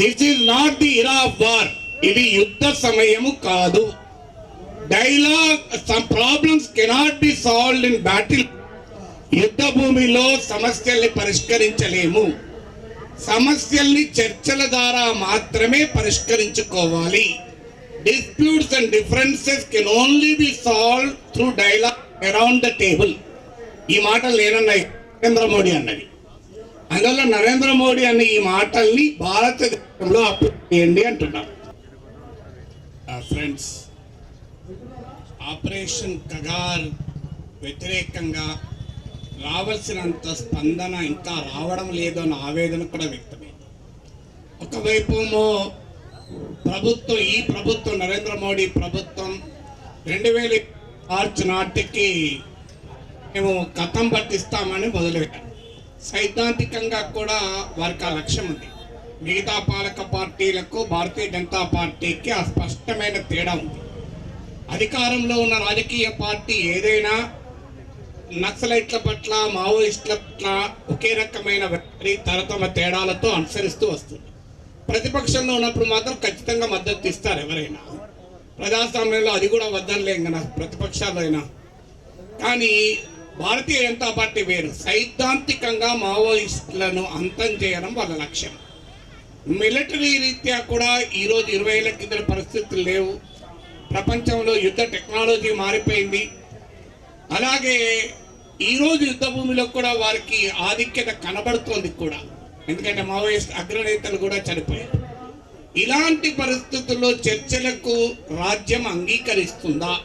This is not the era of war ఇది యుద్ధ సమయము కాదు. Dialogue some problems cannot be solved in battle యుద్ధ భూమిలో సమస్యల్ని పరిష్కరించలేము. సమస్యల్ని చర్చల ద్వారా మాత్రమే పరిష్కరించుకోవాలి. Disputes and differences can only be solve through dialogue around the table ఈ మాటలు నేనన్నాయి. నరేంద్ర మోడీ అన్నది. అందువల్ల నరేంద్ర మోడీ అనే ఈ మాటల్ని భారతదేశంలో అప్లై చేయండి అంటున్నారు. ఫ్రెండ్స్ ఆపరేషన్ కగార్ వ్యతిరేకంగా రావాల్సినంత స్పందన ఇంకా రావడం లేదు అన్న ఆవేదన కూడా వ్యక్తమైంది ఒకవైపు ప్రభుత్వం ఈ ప్రభుత్వం నరేంద్ర మోడీ ప్రభుత్వం రెండు వేల మార్చి నాటికి మేము కథం పట్టిస్తామని మొదలుపెట్టాం సైద్ధాంతికంగా కూడా వారికి ఆ లక్ష్యం ఉంది. మిగతా పాలక పార్టీలకు భారతీయ జనతా పార్టీకి ఆ స్పష్టమైన తేడా ఉంది. అధికారంలో ఉన్న రాజకీయ పార్టీ ఏదైనా నక్సలైట్ల పట్ల మావోయిస్టుల పట్ల ఒకే రకమైన వైఖరి తరతమ తేడాలతో అనుసరిస్తూ వస్తుంది. ప్రతిపక్షంలో ఉన్నప్పుడు మాత్రం ఖచ్చితంగా మద్దతు ఇస్తారు ఎవరైనా. ప్రజాస్వామ్యంలో అది కూడా వద్దనలేం కదా ప్రతిపక్షాలైనా కానీ భారతీయ జనతా పార్టీ వేరు. సైద్ధాంతికంగా మావోయిస్టులను అంతం చేయడం వాళ్ళ లక్ష్యం. మిలిటరీ రీత్యా కూడా ఈరోజు ఇరవై ఏళ్ళ కింద పరిస్థితులు లేవు. ప్రపంచంలో యుద్ధ టెక్నాలజీ మారిపోయింది. అలాగే ఈరోజు యుద్ధ భూమిలో కూడా వారికి ఆధిక్యత కనబడుతోంది కూడా. ఎందుకంటే మావోయిస్ట్ అగ్రనేతలు కూడా చనిపోయారు. ఇలాంటి పరిస్థితుల్లో చర్చలకు రాజ్యం అంగీకరిస్తుందా?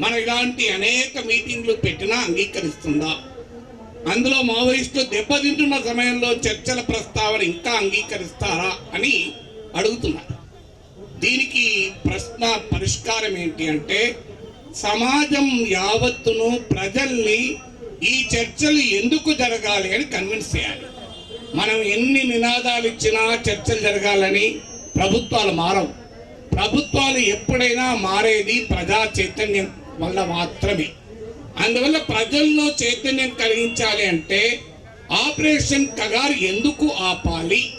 మనం ఇలాంటి అనేక మీటింగ్లు పెట్టినా అంగీకరిస్తుందా? అందులో మావోయిస్టులు దెబ్బతింటున్న సమయంలో చర్చల ప్రస్తావన ఇంకా అంగీకరిస్తారా అని అడుగుతున్నారు. దీనికి ప్రశ్న పరిష్కారం ఏంటి అంటే సమాజం యావత్తును ప్రజల్ని ఈ చర్చలు ఎందుకు జరగాలి అని కన్విన్స్ చేయాలి. మనం ఎన్ని నినాదాలు ఇచ్చినా చర్చలు జరగాలని ప్రభుత్వాలు మారవు. ప్రభుత్వాలు ఎప్పుడైనా మారేది ప్రజా చైతన్యం. వల్ల మాత్రమే. అందువల్ల ప్రజల్లో చైతన్యం కలిగించాలి అంటే ఆపరేషన్ కగారు ఎందుకు ఆపాలి?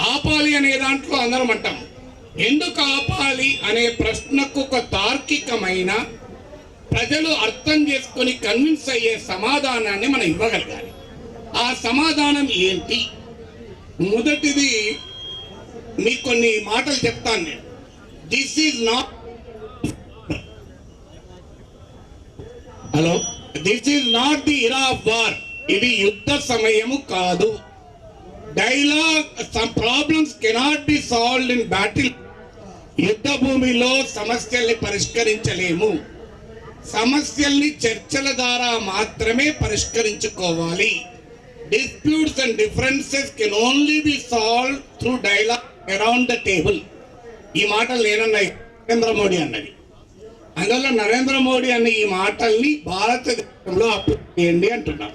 ఆపాలి అనే దాంట్లో అందరం అంటాం. ఎందుకు ఆపాలి అనే ప్రశ్నకు ఒక తార్కికమైన ప్రజలు అర్థం చేసుకొని కన్విన్స్ అయ్యే సమాధానాన్ని మనం ఇవ్వగలగాలి. ఆ సమాధానం ఏంటి? మొదటిది మీకు కొన్ని మాటలు చెప్తాను నేను. This is not hello. This is not the era of war ఇది యుద్ధ సమయము కాదు. Dialogue some problems cannot be solved in battle యుద్ధ భూమిలో సమస్యల్ని పరిష్కరించలేము. సమస్యల్ని చర్చల ద్వారా మాత్రమే పరిష్కరించుకోవాలి. Disputes and differences can only be solve through dialogue around the table ఈ మాటలు నేనన్నాయి. నరేంద్ర మోడీ అన్నది. అందువల్ల నరేంద్ర మోడీ అనే ఈ మాటల్ని భారతదేశంలో అప్లై చేయండి అంటున్నాం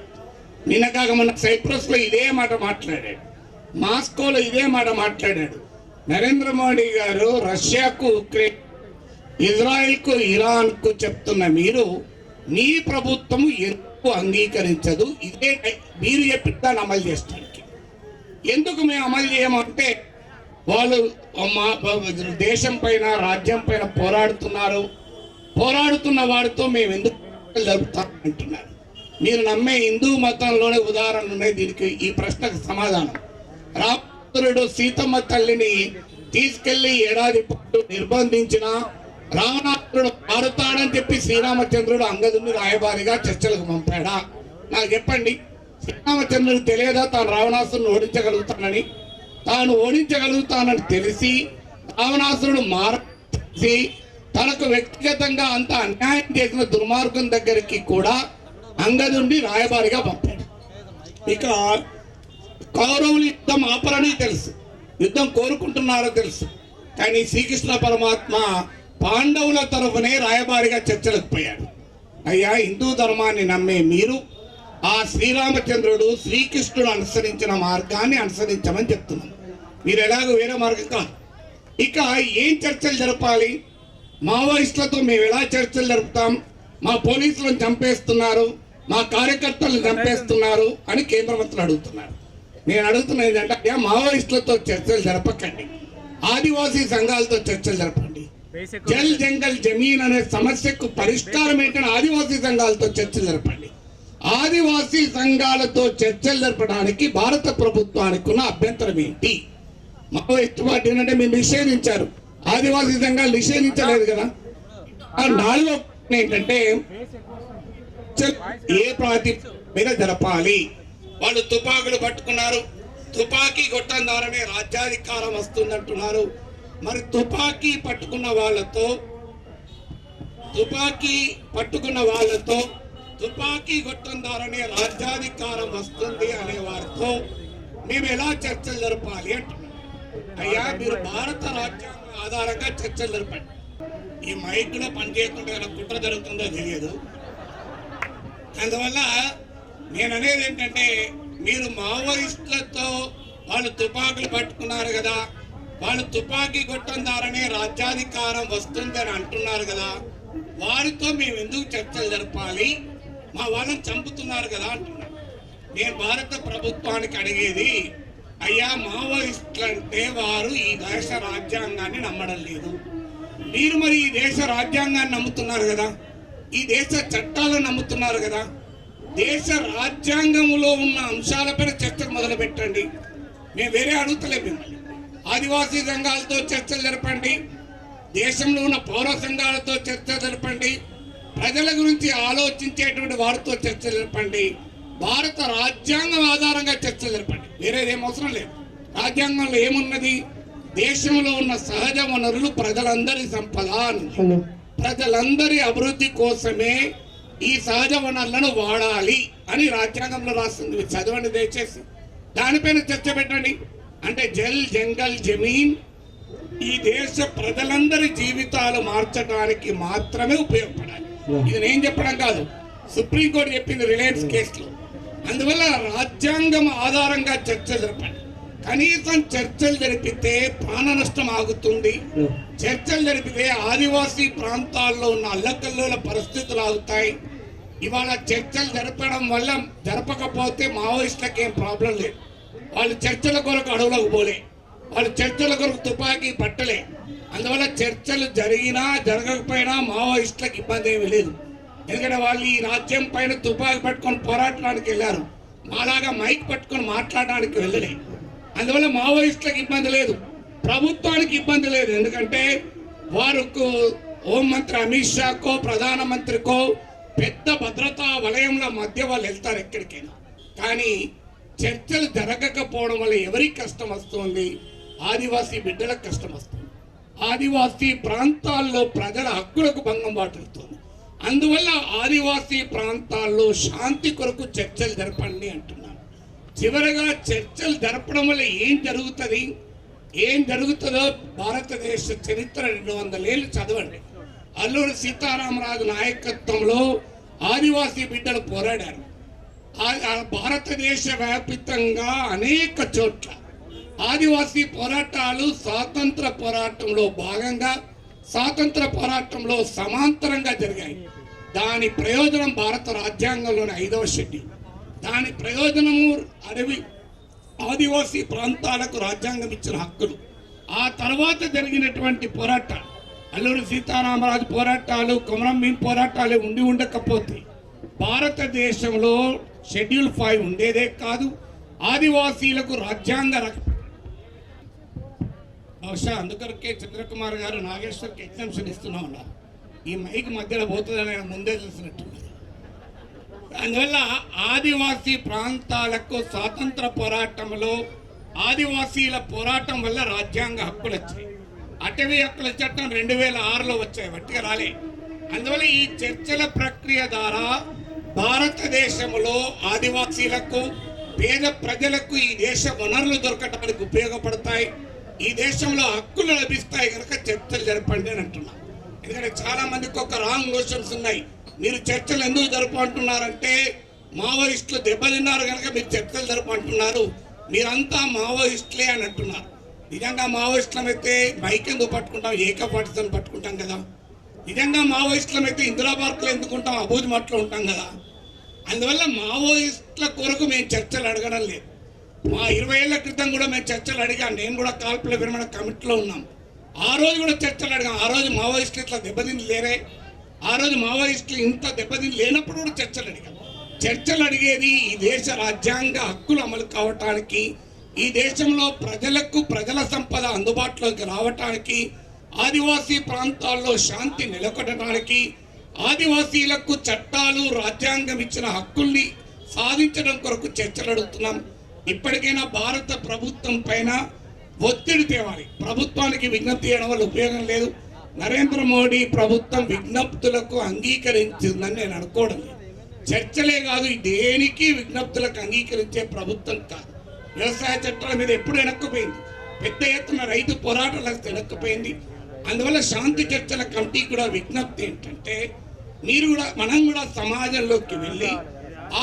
నిన్న కాక మన సైప్రస్లో ఇదే మాట మాట్లాడాడు. మాస్కోలో ఇదే మాట మాట్లాడాడు. నరేంద్ర మోడీ గారు రష్యాకు ఉక్రెయిన్ ఇజ్రాయెల్కు ఇరాన్కు చెప్తున్న మీరు మీ ప్రభుత్వం ఎందుకు అంగీకరించదు? ఇదే మీరు చెప్పిన దాన్ని అమలు చేస్తానికి. ఎందుకు మేము అమలు చేయమంటే వాళ్ళు మా దేశం పైన రాజ్యం పైన పోరాడుతున్నారు. పోరాడుతున్న వాడితో మేము ఎందుకు జరుపుతాం అంటున్నారు మీరు నమ్మే హిందూ మతంలోనే ఉదాహరణలు ఉన్నాయి. దీనికి ఈ ప్రశ్నకు సమాధానం. రాముడు సీతమ్మ తల్లిని తీసుకెళ్ళి ఏడాది పాటు నిర్బంధించిన రావణాసురుడు మారుతాడని చెప్పి శ్రీరామచంద్రుడు అంగదుని రాయబారిగా చర్చలకు పంపాడా? నాకు చెప్పండి. శ్రీరామచంద్రుడు తెలియదా తాను రావణాసురుని ఓడించగలుగుతానని? తాను ఓడించగలుగుతానని తెలిసి రావణాసురుడు మారి తనకు వ్యక్తిగతంగా అంత అన్యాయం చేసిన దుర్మార్గం దగ్గరికి కూడా అంగదుండి రాయబారిగా పంపాడు. ఇక కౌరవులు యుద్ధం ఆపరని తెలుసు. యుద్ధం కోరుకుంటున్నారో తెలుసు. కానీ శ్రీకృష్ణ పరమాత్మ పాండవుల తరఫునే రాయబారిగా చర్చలకు పోయాడు. అయ్యా హిందూ ధర్మాన్ని నమ్మే మీరు ఆ శ్రీరామచంద్రుడు శ్రీకృష్ణుడు అనుసరించిన మార్గాన్ని అనుసరించమని చెప్తున్నాం. మీరు ఎలాగో వేరే మార్గం కాదు. ఇక ఏం చర్చలు జరపాలి? మావోయిస్టులతో మేము ఎలా చర్చలు జరుపుతాం? మా పోలీసులను చంపేస్తున్నారు. మా కార్యకర్తలను చంపేస్తున్నారు అని కేంద్ర మంత్రులు అడుగుతున్నారు. నేను అడుగుతున్నది ఏంటంటే మావోయిస్టులతో చర్చలు జరపకండి. ఆదివాసీ సంఘాలతో చర్చలు జరపండి. జల్ జంగల్ జమీన్ అనే సమస్యకు పరిష్కారం ఏంటంటే ఆదివాసీ సంఘాలతో చర్చలు జరపండి. ఆదివాసీ సంఘాలతో చర్చలు జరపడానికి భారత ప్రభుత్వానికి ఉన్న అభ్యంతరం ఏంటి? మావోయిస్ట్ పార్టీ ఏంటంటే మీరు నిషేధించారు. ఆదివాసీ సంఘాలు నిషేధించలేదు కదా. ఆ నాలుగో ఏంటంటే ఏ ప్రాతి మీద జరపాలి. వాళ్ళు తుపాకులు పట్టుకున్నారు. తుపాకీ కొట్టడం ద్వారానే రాజ్యాధికారం వస్తుందంటున్నారు. మరి తుపాకీ పట్టుకున్న వాళ్ళతో తుపాకీ పట్టుకున్న వాళ్ళతో తుపాకీ కొట్టడం ద్వారానే రాజ్యాధికారం వస్తుంది అనే వారితో మేము ఎలా చర్చలు జరపాలి అంటున్నాం. అయ్యా మీరు భారత రాజ్యాంగం ఆధారంగా చర్చలు జరపండి ఈ మైక్లో పనిచేయకుండా ఏమైనా కుట్ర జరుగుతుందో తెలియదు. అందువల్ల నేను అనేది ఏంటంటే మీరు మావోయిస్టులతో వాళ్ళు తుపాకులు పట్టుకున్నారు కదా వాళ్ళు తుపాకీ కొట్టడం ద్వారానే రాజ్యాధికారం వస్తుందని అంటున్నారు కదా వారితో మేము ఎందుకు చర్చలు జరపాలి? మా వాళ్ళని చంపుతున్నారు కదా అంటున్నారు. నేను భారత ప్రభుత్వానికి అడిగేది అయ్యా మావోయిస్టులు అంటే వారు ఈ దేశ రాజ్యాంగాన్ని నమ్మడం లేదు. మీరు మరి ఈ దేశ రాజ్యాంగాన్ని నమ్ముతున్నారు కదా? ఈ దేశ చట్టాలను నమ్ముతున్నారు కదా? దేశ రాజ్యాంగంలో ఉన్న అంశాలపైన చర్చలు మొదలు పెట్టండి మేము వేరే అడుగుతలే మిమ్మల్ని. ఆదివాసీ సంఘాలతో చర్చలు జరపండి. దేశంలో ఉన్న పౌర సంఘాలతో చర్చ జరపండి. ప్రజల గురించి ఆలోచించేటువంటి వారితో చర్చ జరపండి. భారత రాజ్యాంగం ఆధారంగా చర్చ జరపండి. వేరేదేం అవసరం లేదు. రాజ్యాంగంలో ఏమున్నది? దేశంలో ఉన్న సహజ వనరులు ప్రజలందరి సంపద. ప్రజలందరి అభివృద్ధి కోసమే ఈ సహజ వనరులను వాడాలి అని రాజ్యాంగంలో రాస్తుంది చదవండి దయచేసి. దానిపైన చర్చ పెట్టండి. అంటే జల్ జంగల్ జమీన్ ఈ దేశ ప్రజలందరి జీవితాలు మార్చడానికి మాత్రమే ఉపయోగపడాలి. ఇది నేను చెప్పడం కాదు. సుప్రీంకోర్టు చెప్పింది రిలయన్స్ కేసులో. అందువల్ల రాజ్యాంగం ఆధారంగా చర్చ జరపండి కనీసం చర్చలు జరిపితే ప్రాణ నష్టం ఆగుతుంది. చర్చలు జరిపితే ఆదివాసీ ప్రాంతాల్లో ఉన్న అల్లకల్లోల పరిస్థితులు ఆగుతాయి. ఇవాళ చర్చలు జరపడం వల్ల జరపకపోతే మావోయిస్టులకు ఏం ప్రాబ్లం లేదు. వాళ్ళు చర్చల కొరకు అడవులకు పోలే. వాళ్ళు చర్చల కొరకు తుపాకీ పట్టలే. అందువల్ల చర్చలు జరిగినా జరగకపోయినా మావోయిస్టులకు ఇబ్బంది ఏమీ లేదు. ఎందుకంటే వాళ్ళు ఈ రాజ్యం పైన తుపాకీ పట్టుకొని పోరాడడానికి వెళ్ళారు. మాలాగా మైక్ పట్టుకొని మాట్లాడడానికి వెళ్ళలే. అందువల్ల మావోయిస్టులకు ఇబ్బంది లేదు. ప్రభుత్వానికి ఇబ్బంది లేదు. ఎందుకంటే వారికి హోంమంత్రి అమిత్ షాకో ప్రధానమంత్రికో పెద్ద భద్రతా వలయంలో మధ్య వాళ్ళు వెళ్తారు ఎక్కడికైనా. కానీ చర్చలు జరగకపోవడం వల్ల ఎవరికి కష్టం వస్తుంది? ఆదివాసీ బిడ్డలకు కష్టం వస్తుంది. ఆదివాసీ ప్రాంతాల్లో ప్రజల హక్కులకు భంగం వాటిల్లుతుంది. అందువల్ల ఆదివాసీ ప్రాంతాల్లో శాంతి కొరకు చర్చలు జరపండి అంటున్నాను. చివరగా చర్చలు జరపడం వల్ల ఏం జరుగుతుంది? ఏం జరుగుతుందో భారతదేశ చరిత్ర రెండు వందల ఏళ్ళు చదవండి. అల్లూరి సీతారామరాజు నాయకత్వంలో ఆదివాసీ బిడ్డలు పోరాడారు. ఆ- భారతదేశ వ్యాపితంగా అనేక చోట్ల ఆదివాసీ పోరాటాలు స్వాతంత్ర పోరాటంలో భాగంగా స్వాతంత్ర పోరాటంలో సమాంతరంగా జరిగాయి. దాని ప్రయోజనం భారత రాజ్యాంగంలోని ఐదవ షెడ్యూల్. దాని ప్రయోజనము అడవి ఆదివాసీ ప్రాంతాలకు రాజ్యాంగం ఇచ్చిన హక్కులు. ఆ తర్వాత జరిగినటువంటి పోరాటాలు అల్లూరి సీతారామరాజు పోరాటాలు కొమరం భీం పోరాటాలు ఉండి ఉండకపోతే భారతదేశంలో షెడ్యూల్ ఫైవ్ ఉండేదే కాదు ఆదివాసీలకు రాజ్యాంగ రక్ష బహుశా అందుకొరకే చంద్రకుమార్ గారు నాగేశ్వర్కి ఎగ్జామ్షన్ ఇస్తున్నా ఉన్నారు ఈ మైక్ మధ్యలో పోతుందని ముందే చూసినట్టున్నారు అందువల్ల ఆదివాసీ ప్రాంతాలకు స్వాతంత్ర పోరాటంలో ఆదివాసీల పోరాటం వల్ల రాజ్యాంగ హక్కులు వచ్చాయి. అటవీ హక్కుల చట్టం రెండు వేల ఆరులో వచ్చాయి వట్టిగా రాలే. అందువల్ల ఈ చర్చల ప్రక్రియ ద్వారా భారతదేశంలో ఆదివాసీలకు పేద ప్రజలకు ఈ దేశ వనరులు దొరకటానికి ఉపయోగపడతాయి. ఈ దేశంలో హక్కులు లభిస్తాయి కనుక చర్చలు జరపండి అని అంటున్నాను ఎందుకంటే చాలా మందికి ఒక రాంగ్ నోషన్స్ ఉన్నాయి. మీరు చర్చలు ఎందుకు జరుపు అంటున్నారంటే మావోయిస్టులు దెబ్బతిన్నారు కనుక మీరు చర్చలు జరుపుకుంటున్నారు. మీరంతా మావోయిస్టులే అని అంటున్నారు. నిజంగా మావోయిస్టులం అయితే మైక్ ఎందుకు పట్టుకుంటాం? ఏకపాటితో పట్టుకుంటాం కదా. నిజంగా మావోయిస్టులం అయితే ఇందిరా పార్కులో ఎందుకుంటాం? అబూజ్ మట్లో ఉంటాం కదా. అందువల్ల మావోయిస్టుల కొరకు మేము చర్చలు అడగడం లేదు. మా ఇరవై ఏళ్ళ క్రితం కూడా మేము చర్చలు అడిగాం. నేను కూడా కాల్పుల విరమణ కమిటీలో ఉన్నాం. ఆ రోజు కూడా చర్చలు అడిగాం. ఆ రోజు మావోయిస్టులు ఇట్లా దెబ్బతిని లేరే. ఆ రోజు మావోయిస్టులు ఇంత దెబ్బతిని లేనప్పుడు కూడా చర్చలు అడిగాం. చర్చలు అడిగేది ఈ దేశ రాజ్యాంగ హక్కులు అమలు కావటానికి ఈ దేశంలో ప్రజలకు ప్రజల సంపద అందుబాటులోకి రావటానికి ఆదివాసీ ప్రాంతాల్లో శాంతి నెలకొట్టడానికి ఆదివాసీలకు చట్టాలు రాజ్యాంగం ఇచ్చిన హక్కుల్ని సాధించడం కొరకు చర్చలు అడుగుతున్నాం. ఇప్పటికైనా భారత ప్రభుత్వం పైన ఒత్తిడి తేవాలి. ప్రభుత్వానికి విజ్ఞప్తి చేయడం వల్ల ఉపయోగం లేదు. నరేంద్ర మోడీ ప్రభుత్వం విజ్ఞప్తులకు అంగీకరించిందని నేను అనుకోవడం లేదు. చర్చలే కాదు దేనికి విజ్ఞప్తులకు అంగీకరించే ప్రభుత్వం కాదు. వ్యవసాయ చట్టాల మీద ఎప్పుడు వెనక్కిపోయింది? పెద్ద ఎత్తున రైతు పోరాటాలకు వెనక్కిపోయింది. అందువల్ల శాంతి చర్చల కమిటీ కూడా విజ్ఞప్తి ఏంటంటే మీరు కూడా మనం కూడా సమాజంలోకి వెళ్ళి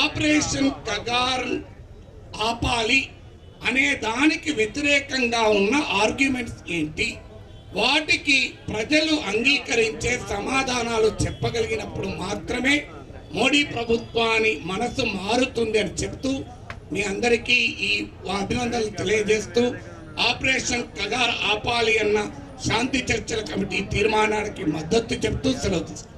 ఆపరేషన్ కగార్ ఆపాలి. అనే దానికి వ్యతిరేకంగా ఉన్న ఆర్గ్యుమెంట్స్ ఏంటి? వాటికి ప్రజలు అంగీకరించే సమాధానాలు చెప్పగలిగినప్పుడు మాత్రమే మోడీ ప్రభుత్వాన్ని మనసు మారుతుంది అని చెప్తూ మీ అందరికీ ఈ అభినందనలు తెలియజేస్తూ ఆపరేషన్ కగార్ ఆపాలి అన్న శాంతి చర్చల కమిటీ తీర్మానానికి మద్దతు చెప్తూ సెలవు